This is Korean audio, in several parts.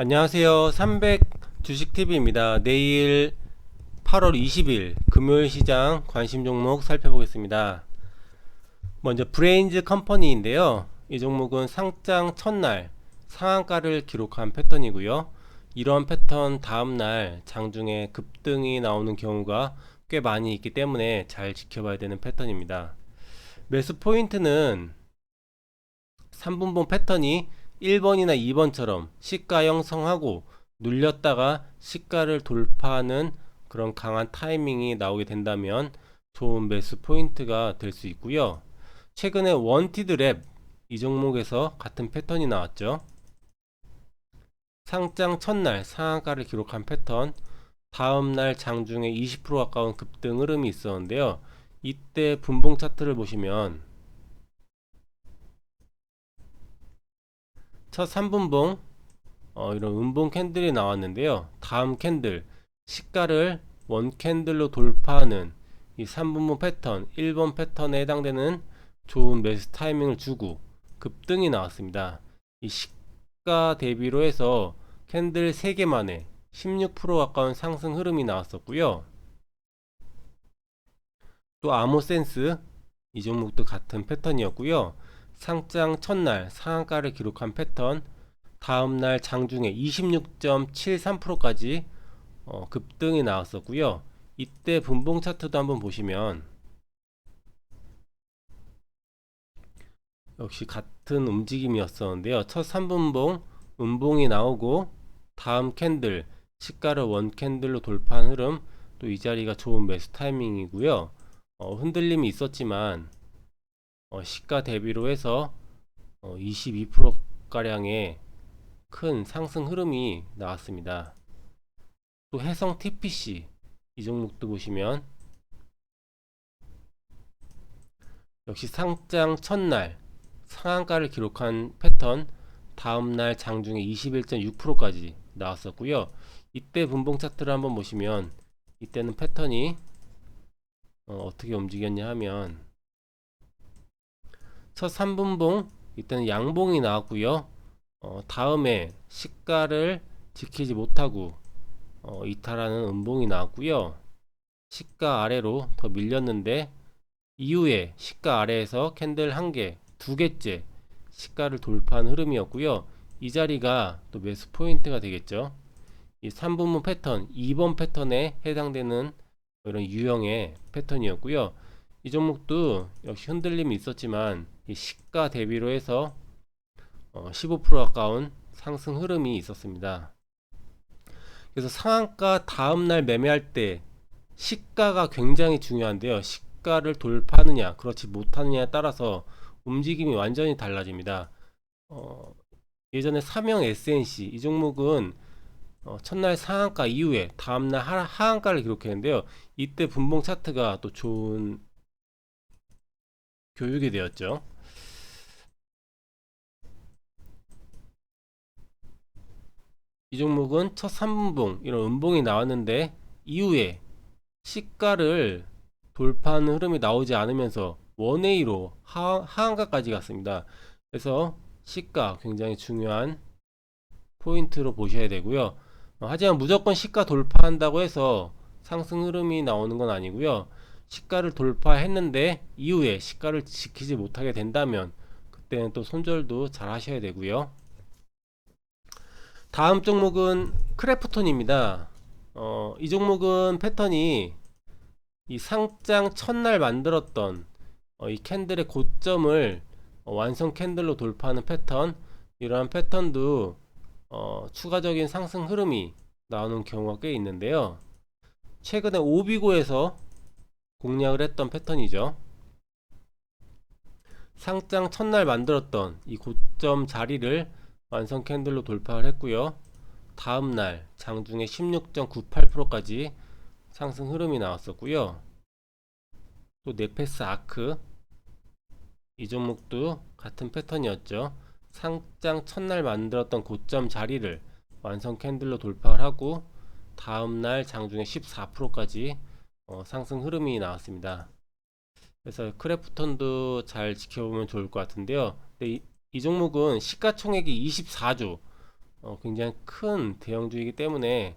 안녕하세요. 300 주식TV입니다. 내일 8월 20일 금요일 시장 관심 종목 살펴보겠습니다. 먼저 브레인즈 컴퍼니인데요. 이 종목은 상장 첫날 상한가를 기록한 패턴이고요. 이런 패턴 다음날 장중에 급등이 나오는 경우가 꽤 많이 있기 때문에 잘 지켜봐야 되는 패턴입니다. 매수 포인트는 3분봉 패턴이 1번이나 2번처럼 시가 형 성하고 눌렸다가 시가를 돌파하는 그런 강한 타이밍이 나오게 된다면 좋은 매수 포인트가 될 수 있고요. 최근에 원티드 랩 이 종목에서 같은 패턴이 나왔죠. 상장 첫날 상한가를 기록한 패턴 다음날 장중에 20% 가까운 급등 흐름이 있었는데요. 이때 분봉 차트를 보시면 첫 3분봉 어, 이런 음봉 캔들이 나왔는데요. 다음 캔들 시가를 원 캔들로 돌파하는 이 3분봉 패턴 1번 패턴에 해당되는 좋은 매수 타이밍을 주고 급등이 나왔습니다. 이 시가 대비로 해서 캔들 3개 만에 16% 가까운 상승 흐름이 나왔었고요. 또 아모센스 이 종목도 같은 패턴이었고요. 상장 첫날 상한가를 기록한 패턴 다음날 장중에 26.73%까지 어, 급등이 나왔었고요. 이때 분봉 차트도 한번 보시면 역시 같은 움직임이었었는데요. 첫 3분봉 음봉이 나오고 다음 캔들 시가를 원 캔들로 돌파한 흐름 또 이 자리가 좋은 매수 타이밍이고요. 어, 흔들림이 있었지만 어, 시가 대비로 해서 어, 22%가량의 큰 상승 흐름이 나왔습니다. 또 해성 TPC 이 종목도 보시면 역시 상장 첫날 상한가를 기록한 패턴 다음날 장중에 21.6%까지 나왔었고요. 이때 분봉 차트를 한번 보시면 이때는 패턴이 어, 떻게 움직였냐 하면 첫 3분봉 이때는 양봉이 나왔고요. 어, 다음에 시가를 지키지 못하고 어, 이탈하는 음봉이 나왔고요. 시가 아래로 더 밀렸는데 이후에 시가 아래에서 캔들 한 개, 두 개째 시가를 돌파한 흐름이었고요. 이 자리가 또 매수 포인트가 되겠죠. 이 3분봉 패턴, 2번 패턴에 해당되는 이런 유형의 패턴이었고요. 이 종목도 역시 흔들림이 있었지만 이 시가 대비로 해서 어, 15% 가까운 상승 흐름이 있었습니다. 그래서 상한가 다음날 매매할 때 시가가 굉장히 중요한데요. 시가를 돌파하느냐, 그렇지 못하느냐에 따라서 움직임이 완전히 달라집니다. 어, 예전에 삼형 SNC 이 종목은 어, 첫날 상한가 이후에 다음날 하, 하한가를 기록했는데요. 이때 분봉 차트가 또 좋은 교육이 되었죠. 이 종목은 첫 3분봉 이런 음봉이 나왔는데 이후에 시가를 돌파하는 흐름이 나오지 않으면서 원웨이로 하, 하한가까지 갔습니다. 그래서 시가 굉장히 중요한 포인트로 보셔야 되고요. 어, 하지만 무조건 시가 돌파한다고 해서 상승 흐름이 나오는 건 아니고요. 시가를 돌파했는데 이후에 시가를 지키지 못하게 된다면 그때는 또 손절도 잘 하셔야 되고요. 다음 종목은 크래프톤입니다. 어, 이 종목은 패턴이 이 상장 첫날 만들었던 어, 이 캔들의 고점을 어, 완성 캔들로 돌파하는 패턴 이러한 패턴도 어, 추가적인 상승 흐름이 나오는 경우가 꽤 있는데요. 최근에 오비고에서 공략을 했던 패턴이죠. 상장 첫날 만들었던 이 고점 자리를 완성 캔들로 돌파를 했고요. 다음날 장중에 16.98%까지 상승 흐름이 나왔었고요. 또 네페스 아크 이 종목도 같은 패턴이었죠. 상장 첫날 만들었던 고점 자리를 완성 캔들로 돌파를 하고 다음날 장중에 14%까지 어, 상승 흐름이 나왔습니다. 그래서 크래프톤도 잘 지켜보면 좋을 것 같은데요. 이, 이 종목은 시가총액이 24조 어, 굉장히 큰 대형주이기 때문에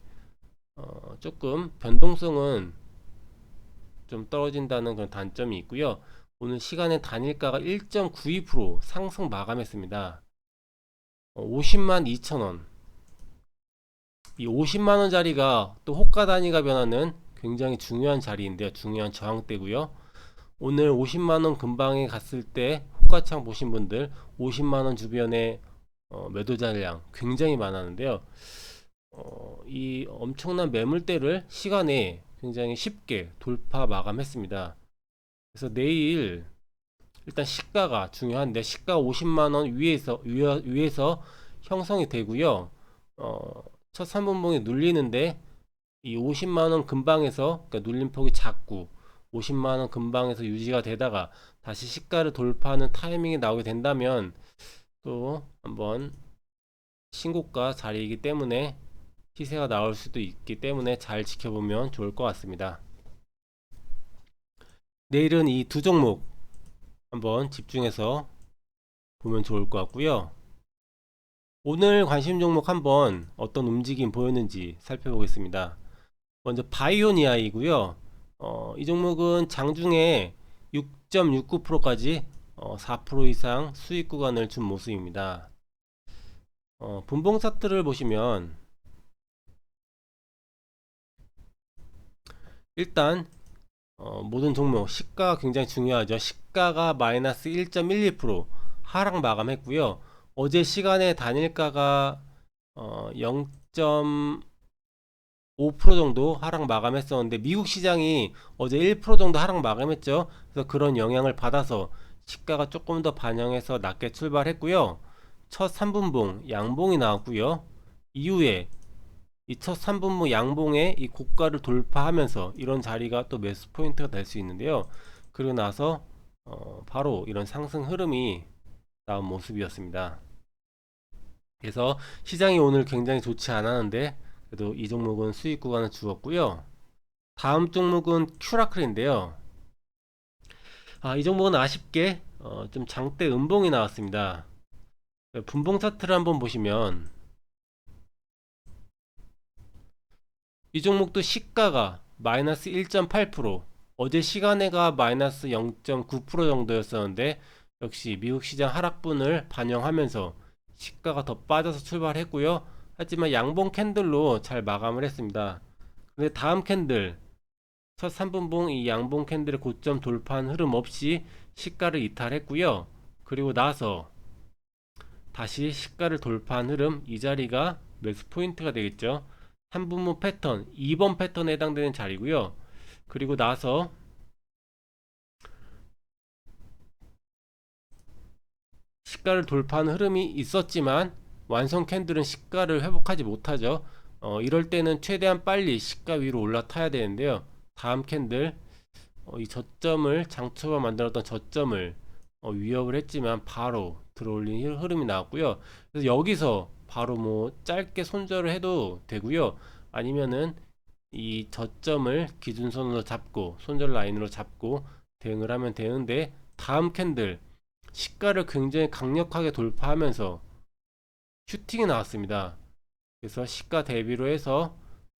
어, 조금 변동성은 좀 떨어진다는 그런 단점이 있고요. 오늘 시간의 단일가가 1.92% 상승 마감했습니다. 어, 50만 2천원. 이 50만 원짜리가 또 호가 단위가 변하는 굉장히 중요한 자리인데요. 중요한 저항대고요. 오늘 50만 원 근방에 갔을 때 호가창 보신 분들 50만 원 주변에 어, 매도 잔량 굉장히 많았는데요. 어, 이 엄청난 매물대를 시간에 굉장히 쉽게 돌파 마감했습니다. 그래서 내일 일단 시가가 중요한데 시가 50만 원 위에서 위에, 위에서 형성이 되고요. 어, 첫 3분봉이 눌리는데 이 50만 원 근방에서 그러니까 눌림폭이 작고 50만 원 근방에서 유지가 되다가 다시 시가를 돌파하는 타이밍이 나오게 된다면 또 한번 신고가 자리이기 때문에 시세가 나올 수도 있기 때문에 잘 지켜보면 좋을 것 같습니다. 내일은 이 두 종목 한번 집중해서 보면 좋을 것 같고요. 오늘 관심 종목 한번 어떤 움직임 보였는지 살펴보겠습니다. 먼저 바이오니아이고요. 어, 이 종목은 장중에 6.69%까지 어, 4% 이상 수익 구간을 준 모습입니다. 어, 분봉 차트를 보시면 일단 어, 모든 종목 시가가 굉장히 중요하죠. 시가가 마이너스 1.12% 하락 마감했고요. 어제 시간에 단일가가 어, 0.5% 정도 하락 마감했었는데 미국 시장이 어제 1% 정도 하락 마감했죠. 그래서 그런 영향을 받아서 시가가 조금 더 반영해서 낮게 출발했고요. 첫 3분봉 양봉이 나왔고요. 이후에 이 첫 3분봉 양봉의 이 고가를 돌파하면서 이런 자리가 또 매수 포인트가 될 수 있는데요. 그리고 나서 어, 바로 이런 상승 흐름이 나온 모습이었습니다. 그래서 시장이 오늘 굉장히 좋지 않았는데 그래도 이 종목은 수익 구간을 주었고요. 다음 종목은 큐라클인데요. 아, 이 종목은 아쉽게 어, 좀 장대 음봉이 나왔습니다. 분봉 차트를 한번 보시면 이 종목도 시가가 마이너스 1.8% 어제 시간에가 마이너스 0.9% 정도였었는데 역시 미국 시장 하락분을 반영하면서 시가가 더 빠져서 출발했고요. 하지만 양봉 캔들로 잘 마감을 했습니다. 근데 다음 캔들 첫 3분봉 이 양봉 캔들의 고점 돌파한 흐름 없이 시가를 이탈했고요. 그리고 나서 다시 시가를 돌파한 흐름 이 자리가 매수 포인트가 되겠죠. 3분봉 패턴 2번 패턴에 해당되는 자리고요. 그리고 나서 시가를 돌파하는 흐름이 있었지만 완성 캔들은 시가를 회복하지 못하죠. 어, 이럴 때는 최대한 빨리 시가 위로 올라타야 되는데요. 다음 캔들 어, 이 저점을 장초가 만들었던 저점을 어, 위협을 했지만 바로 들어올린 흐름이 나왔고요. 그래서 여기서 바로 뭐 짧게 손절을 해도 되고요. 아니면은 이 저점을 기준선으로 잡고 손절 라인으로 잡고 대응을 하면 되는데 다음 캔들 시가를 굉장히 강력하게 돌파하면서 슈팅이 나왔습니다. 그래서 시가 대비로 해서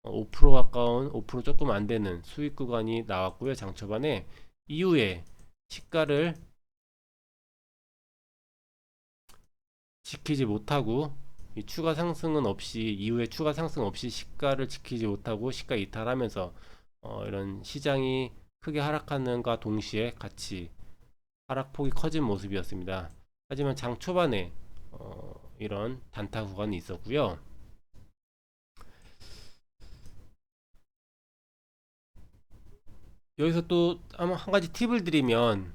5% 가까운 5% 조금 안 되는 수익 구간이 나왔고요. 장 초반에 이후에 시가를 지키지 못하고 이 추가 상승은 없이 이후에 추가 상승 없이 시가를 지키지 못하고 시가 이탈하면서 어, 이런 시장이 크게 하락하는과 동시에 같이 하락폭이 커진 모습이었습니다. 하지만 장 초반에 어, 이런 단타 구간이 있었고요. 여기서 또 한 가지 팁을 드리면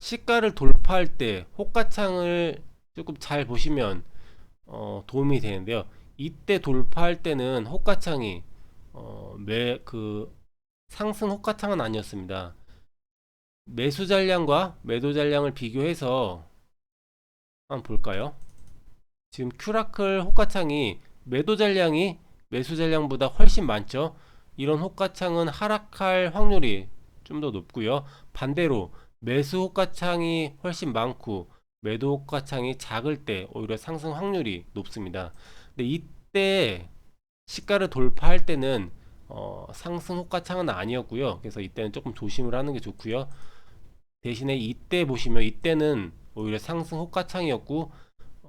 시가를 돌파할 때 호가창을 조금 잘 보시면 어, 도움이 되는데요. 이때 돌파할 때는 호가창이 어, 매그 상승 호가창은 아니었습니다. 매수 잔량과 매도 잔량을 비교해서 한번 볼까요? 지금 큐라클 호가창이 매도 잔량이 매수 잔량보다 훨씬 많죠. 이런 호가창은 하락할 확률이 좀 더 높고요. 반대로 매수 호가창이 훨씬 많고 매도 호가창이 작을 때 오히려 상승 확률이 높습니다. 근데 이때 시가를 돌파할 때는 어, 상승 호가창은 아니었고요. 그래서 이때는 조금 조심을 하는 게 좋고요. 대신에 이때 보시면 이때는 오히려 상승 호가창이었고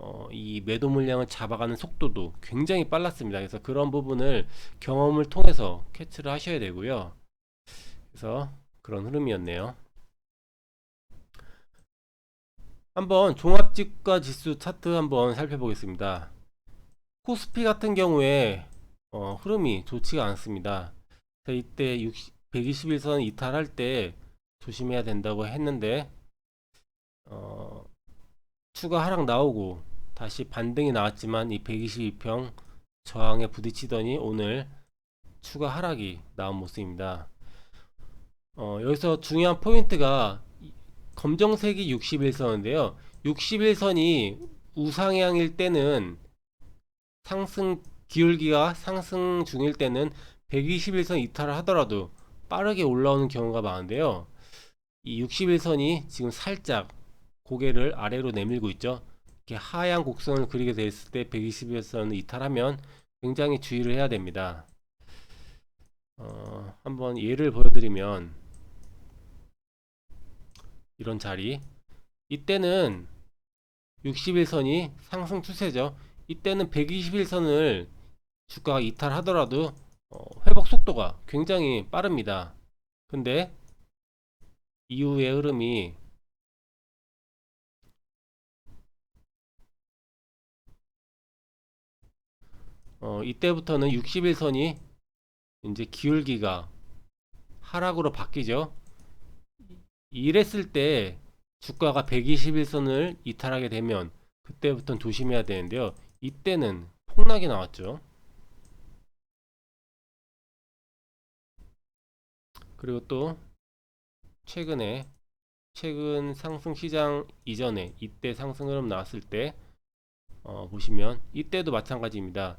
어, 이 매도 물량을 잡아가는 속도도 굉장히 빨랐습니다. 그래서 그런 부분을 경험을 통해서 캐치를 하셔야 되고요. 그래서 그런 흐름이었네요. 한번 종합지가 지수 차트 한번 살펴보겠습니다. 코스피 같은 경우에 어, 흐름이 좋지가 않습니다. 자, 이때 60, 121선 이탈할 때 조심해야 된다고 했는데 어, 추가 하락 나오고 다시 반등이 나왔지만 이 122평 저항에 부딪히더니 오늘 추가 하락이 나온 모습입니다. 어, 여기서 중요한 포인트가 이 검정색이 61선인데요. 61선이 우상향일 때는 상승 기울기가 상승 중일 때는 121선 이탈을 하더라도 빠르게 올라오는 경우가 많은데요. 이 61선이 지금 살짝 고개를 아래로 내밀고 있죠. 이렇게 하얀 곡선을 그리게 됐을 때 121선을 이탈하면 굉장히 주의를 해야 됩니다. 어, 한번 예를 보여드리면 이런 자리 이때는 61선이 상승 추세죠. 이때는 121선을 주가가 이탈하더라도 어, 회복 속도가 굉장히 빠릅니다. 근데 이후의 흐름이 어, 이때부터는 61선이 이제 기울기가 하락으로 바뀌죠. 이랬을 때 주가가 121선을 이탈하게 되면 그때부터는 조심해야 되는데요. 이때는 폭락이 나왔죠. 그리고 또 최근에 최근 상승 시장 이전에 이때 상승 흐름 나왔을 때 어, 보시면 이때도 마찬가지입니다.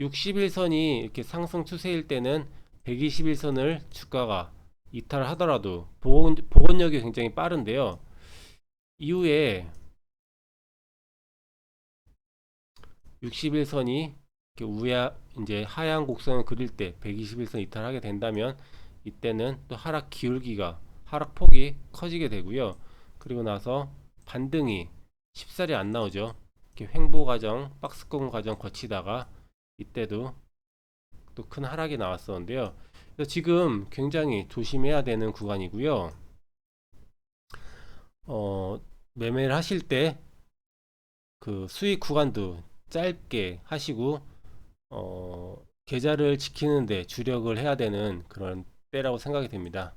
61선이 이렇게 상승 추세일 때는 121선을 주가가 이탈하더라도 복원, 복원력이 굉장히 빠른데요. 이후에 61선이 이렇게 우야 이제 하얀 곡선을 그릴 때 121선 이탈하게 된다면 이때는 또 하락 기울기가 하락 폭이 커지게 되고요. 그리고 나서 반등이 쉽사리 안 나오죠. 이렇게 횡보 과정, 박스권 과정 거치다가 이때도 또 큰 하락이 나왔었는데요. 그래서 지금 굉장히 조심해야 되는 구간이고요. 어, 매매를 하실 때 그 수익 구간도 짧게 하시고 어, 계좌를 지키는데 주력을 해야 되는 그런 때라고 생각이 됩니다.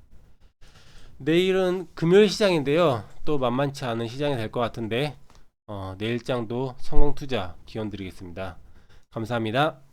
내일은 금요일 시장인데요. 또 만만치 않은 시장이 될 것 같은데 어, 내일장도 성공 투자 기원 드리겠습니다. 감사합니다.